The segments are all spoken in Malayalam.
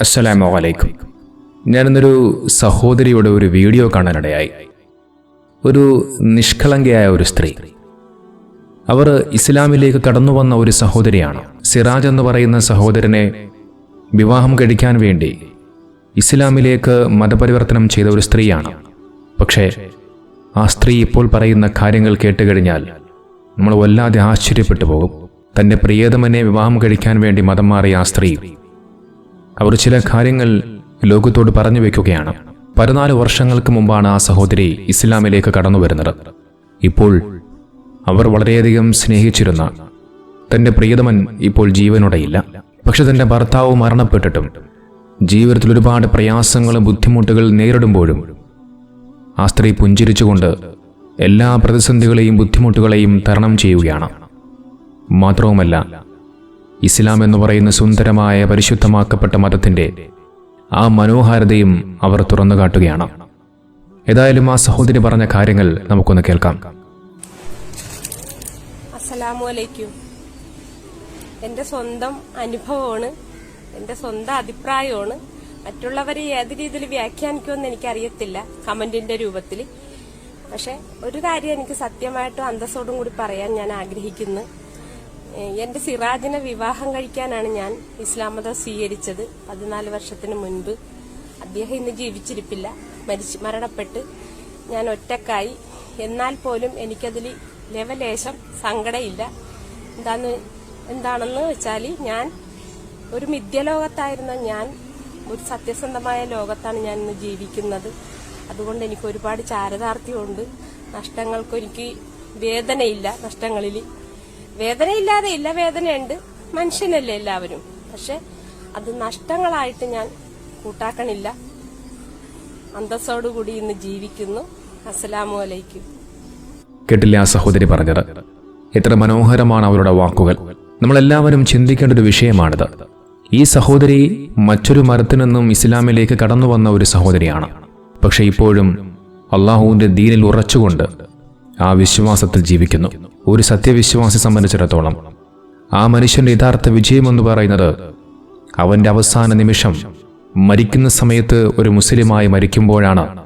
അസ്സലാമു അലൈക്കും. ഞാനിന്നൊരു സഹോദരിയുടെ ഒരു വീഡിയോ കാണാനിടയായി. ഒരു നിഷ്കളങ്കയായ ഒരു സ്ത്രീ. അവർ ഇസ്ലാമിലേക്ക് കടന്നു വന്ന ഒരു സഹോദരിയാണ്. സിറാജ് എന്ന് പറയുന്ന സഹോദരനെ വിവാഹം കഴിക്കാൻ വേണ്ടി ഇസ്ലാമിലേക്ക് മതപരിവർത്തനം ചെയ്ത ഒരു സ്ത്രീയാണ്. പക്ഷേ ആ സ്ത്രീ ഇപ്പോൾ പറയുന്ന കാര്യങ്ങൾ കേട്ടുകഴിഞ്ഞാൽ നമ്മൾ വല്ലാതെ ആശ്ചര്യപ്പെട്ടു പോകും. തന്റെ പ്രിയതമനെ വിവാഹം കഴിക്കാൻ വേണ്ടി മതം മാറിയ ആ സ്ത്രീ അവർ ചില കാര്യങ്ങൾ ലോകത്തോട് പറഞ്ഞു വയ്ക്കുകയാണ് പതിനാല് വർഷങ്ങൾക്ക് മുമ്പാണ് ആ സഹോദരി ഇസ്ലാമിലേക്ക് കടന്നു വരുന്നത്. ഇപ്പോൾ അവർ വളരെയധികം സ്നേഹിച്ചിരുന്ന തന്റെ പ്രിയതമൻ ഇപ്പോൾ ജീവനോടെയില്ല പക്ഷെ തന്റെ ഭർത്താവ് മരണപ്പെട്ടിട്ടും ജീവിതത്തിൽ ഒരുപാട് പ്രയാസങ്ങളും ബുദ്ധിമുട്ടുകൾ നേരിടുമ്പോഴും ആ സ്ത്രീ പുഞ്ചിരിച്ചുകൊണ്ട് എല്ലാ പ്രതിസന്ധികളെയും ബുദ്ധിമുട്ടുകളെയും തരണം ചെയ്യുകയാണ്. മാത്രവുമല്ല ഇസ്ലാം എന്ന് പറയുന്ന സുന്ദരമായ പരിശുദ്ധമാക്കപ്പെട്ട മതത്തിന്റെ ആ മനോഹാരിതയും അവർ തുറന്നു കാട്ടുകയാണ്. ഏതായാലും ആ സഹോദരി പറഞ്ഞ കാര്യങ്ങൾ നമുക്കൊന്ന് കേൾക്കാം. അസ്സലാമു അലൈക്കും. എന്റെ സ്വന്തം അനുഭവമാണ് എന്റെ സ്വന്തം അഭിപ്രായമാണ്. മറ്റുള്ളവരെ ഏത് രീതിയിൽ വ്യാഖ്യാനിക്കുമെന്ന് എനിക്കറിയത്തില്ല കമന്റിന്റെ രൂപത്തിൽ. പക്ഷെ ഒരു കാര്യം എനിക്ക് സത്യമായിട്ടും അന്തസ്സോടും കൂടി പറയാൻ ഞാൻ ആഗ്രഹിക്കുന്നു. എന്റെ സിറാജിനെ വിവാഹം കഴിക്കാനാണ് ഞാൻ ഇസ്ലാം മതം സ്വീകരിച്ചത് പതിനാല് വർഷത്തിന് മുൻപ്. അദ്ദേഹം ഇന്ന് ജീവിച്ചിരിപ്പില്ല. മരിച്ചു മരണപ്പെട്ട് ഞാൻ ഒറ്റക്കായി. എന്നാൽ പോലും എനിക്കതിൽ ലവലേശം സങ്കടമില്ല എന്താന്ന് എന്താണെന്ന് വെച്ചാൽ ഞാൻ ഒരു മിഥ്യലോകത്തായിരുന്ന ഞാൻ ഒരു സത്യസന്ധമായ ലോകത്താണ് ഞാൻ ഇന്ന് ജീവിക്കുന്നത്. അതുകൊണ്ട് എനിക്ക് ഒരുപാട് ചാരതാർത്ഥ്യമുണ്ട്. നഷ്ടങ്ങൾക്ക് വേദനയില്ല നഷ്ടങ്ങളിൽ. വേദനയില്ലാതെ ഇല്ല വേദനയുണ്ട്. മനുഷ്യനല്ലേ എല്ലാവരും. പക്ഷെ അത് നഷ്ടങ്ങളായിട്ട് ഞാൻ കൂട്ടാക്കണില്ല. അന്തസ്സോടുകൂടി ഇന്ന് ജീവിക്കുന്നു. അസ്സലാമു അലൈക്കും. കേട്ടില്ല ആ സഹോദരി പറഞ്ഞത്? എത്ര മനോഹരമാണ് അവരുടെ വാക്കുകൾ. നമ്മളെല്ലാവരും ചിന്തിക്കേണ്ട ഒരു വിഷയമാണിത്. ഈ സഹോദരി മറ്റൊരു മരത്തിൽ നിന്നും ഇസ്ലാമിലേക്ക് കടന്നു വന്ന ഒരു സഹോദരിയാണ്. പക്ഷെ ഇപ്പോഴും അള്ളാഹുവിന്റെ ദീനിൽ ഉറച്ചുകൊണ്ട് ആ വിശ്വാസത്തിൽ ജീവിക്കുന്നു. ഒരു സത്യവിശ്വാസി സംബന്ധിച്ചിടത്തോളം ആ മനുഷ്യന്റെ യഥാർത്ഥ വിജയമെന്ന് പറയുന്നത് അവന്റെ അവസാന നിമിഷം മരിക്കുന്ന സമയത്ത് ഒരു മുസ്ലിമായി മരിക്കുമ്പോഴാണ്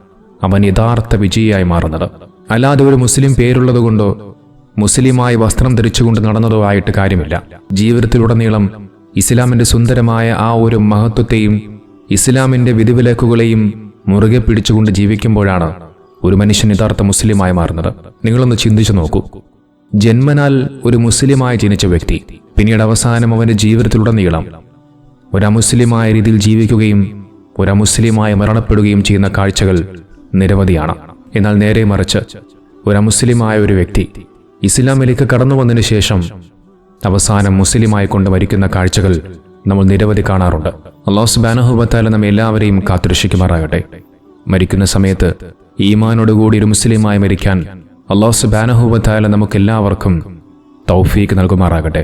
അവൻ യഥാർത്ഥ വിജയിയായി മാറുന്നത്. അല്ലാതെ ഒരു മുസ്ലിം പേരുള്ളതുകൊണ്ടോ മുസ്ലിമായി വസ്ത്രം ധരിച്ചുകൊണ്ട് നടന്നതോ ആയിട്ട് കാര്യമില്ല. ജീവിതത്തിലുടനീളം ഇസ്ലാമിന്റെ സുന്ദരമായ ആ ഒരു മഹത്വത്തെയും ഇസ്ലാമിന്റെ വിധിവിലക്കുകളെയും മുറുകെ പിടിച്ചുകൊണ്ട് ജീവിക്കുമ്പോഴാണ് ഒരു മനുഷ്യൻ യഥാർത്ഥ മുസ്ലിമായി മാറുന്നത്. നിങ്ങളൊന്ന് ചിന്തിച്ചു നോക്കൂ. ജന്മനാൽ ഒരു മുസ്ലിമായി ജനിച്ച വ്യക്തി പിന്നീട് അവസാനം അവന്റെ ജീവിതത്തിലുടനീളം ഒരു അമുസ്ലിമായ രീതിയിൽ ജീവിക്കുകയും ഒരു മരണപ്പെടുകയും ചെയ്യുന്ന കാഴ്ചകൾ നിരവധിയാണ്. എന്നാൽ നേരെ മറിച്ച് ഒരു ഒരു വ്യക്തി ഇസ്ലാമിലേക്ക് കടന്നു വന്നതിന് ശേഷം അവസാനം മുസ്ലിമായി കൊണ്ട് മരിക്കുന്ന കാഴ്ചകൾ നമ്മൾ നിരവധി കാണാറുണ്ട്. അള്ളാഹു സുബാനഹുബത്താല നമ്മെ എല്ലാവരെയും കാത്തുരക്ഷിക്കുമാറാകട്ടെ. മരിക്കുന്ന സമയത്ത് ഈമാനോടുകൂടി ഒരു മുസ്ലിമായി മരിക്കാൻ അള്ളാഹു സുബാനഹുബത്തായാലും നമുക്കെല്ലാവർക്കും തൗഫീക്ക് നൽകുമാറാകട്ടെ.